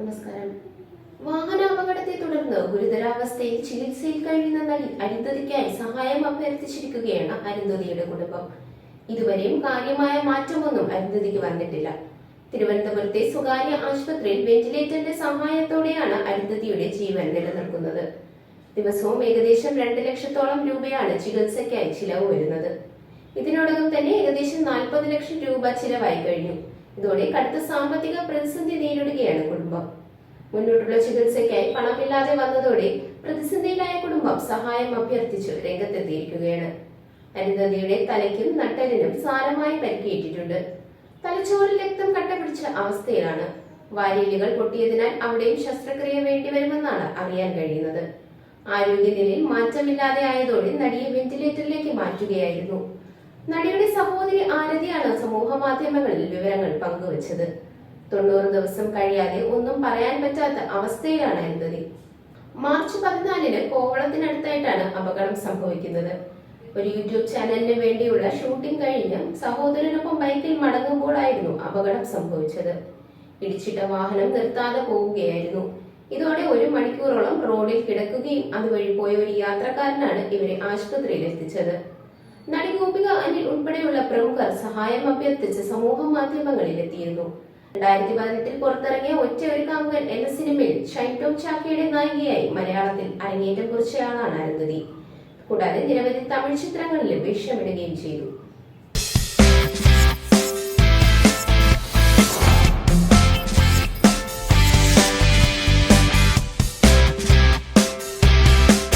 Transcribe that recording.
നമസ്കാരം. വാഹനാപകടത്തെ തുടർന്ന് ഗുരുതരാവസ്ഥയിൽ ചികിത്സയിൽ കഴിയുന്ന നടി അരുന്ധതിക്കായി സഹായം അഭ്യർത്ഥിച്ചിരിക്കുകയാണ് അരുന്ധതിയുടെ കുടുംബം. ഇതുവരെയും കാര്യമായ മാറ്റമൊന്നും അരുന്ധതിക്ക് വന്നിട്ടില്ല. തിരുവനന്തപുരത്തെ സ്വകാര്യ ആശുപത്രിയിൽ വെന്റിലേറ്ററിന്റെ സഹായത്തോടെയാണ് അരുന്ധതിയുടെ ജീവൻ നിലനിൽക്കുന്നത്. ദിവസവും ഏകദേശം രണ്ട് ലക്ഷത്തോളം രൂപയാണ് ചികിത്സയ്ക്കായി ചിലവ് വരുന്നത്. ഇതിനോടകം തന്നെ ഏകദേശം നാൽപ്പത് ലക്ഷം രൂപ ചിലവായി കഴിഞ്ഞു. ഇതോടെ കടുത്ത സാമ്പത്തിക പ്രതിസന്ധി നേരിടുകയാണ് കുടുംബം. മുന്നോട്ടുള്ള ചികിത്സയ്ക്കായി പണമില്ലാതെ വന്നതോടെ പ്രതിസന്ധിയിലായ കുടുംബം സഹായം അഭ്യർത്ഥിച്ചു രംഗത്തെത്തിയിരിക്കുകയാണ്. അരുന്ധതിയുടെ തലയ്ക്കും നട്ടലിനും സാരമായി പരിക്കേറ്റിട്ടുണ്ട്. തലച്ചോറിൽ രക്തം കട്ടപിടിച്ച അവസ്ഥയിലാണ്. വാരിയലുകൾ പൊട്ടിയതിനാൽ അവിടെയും ശസ്ത്രക്രിയ വേണ്ടിവരുമെന്നാണ് അറിയാൻ കഴിയുന്നത്. ആരോഗ്യനിലയിൽ മാറ്റമില്ലാതെ ആയതോടെ നടിയെ വെന്റിലേറ്ററിലേക്ക് മാറ്റുകയായിരുന്നു. നടിയുടെ സഹോദരി ആരതിയാണ് സമൂഹ മാധ്യമങ്ങളിൽ വിവരങ്ങൾ പങ്കുവച്ചത്. തൊണ്ണൂറ് ദിവസം കഴിയാതെ ഒന്നും പറയാൻ പറ്റാത്ത അവസ്ഥയിലാണ് അരുന്ധതി മാർച്ച് പതിനാലിന് കോവളത്തിനടുത്തായിട്ടാണ് അപകടം സംഭവിക്കുന്നത്. ഒരു യൂട്യൂബ് ചാനലിന് വേണ്ടിയുള്ള ഷൂട്ടിംഗ് കഴിഞ്ഞ് സഹോദരനൊപ്പം ബൈക്കിൽ മടങ്ങുമ്പോഴായിരുന്നു അപകടം സംഭവിച്ചത്. ഇടിച്ചിട്ട വാഹനം നിർത്താതെ പോവുകയായിരുന്നു. ഇതോടെ ഒരു മണിക്കൂറോളം റോഡിൽ കിടക്കുകയും അതുവഴി പോയ ഒരു യാത്രക്കാരനാണ് ഇവരെ ആശുപത്രിയിൽ എത്തിച്ചത് നടി ഗോപിക അനിൽ ഉൾപ്പെടെയുള്ള പ്രമുഖർ സഹായം അഭ്യർത്ഥിച്ച് സമൂഹ മാധ്യമങ്ങളിൽ എത്തിയിരുന്നു രണ്ടായിരത്തി പതിനെട്ടിൽ പുറത്തിറങ്ങിയ ഒറ്റ ഒരു കാമുകൻ എന്ന സിനിമയിൽ ഷൈൻ ടോം ചാക്കയുടെ നായികയായി മലയാളത്തിൽ അരങ്ങേറ്റം കുറിച്ചയാളാണ് അരുന്ധതി. കൂടാതെ നിരവധി തമിഴ് ചിത്രങ്ങളിൽ വേഷമിടുകയും ചെയ്തു.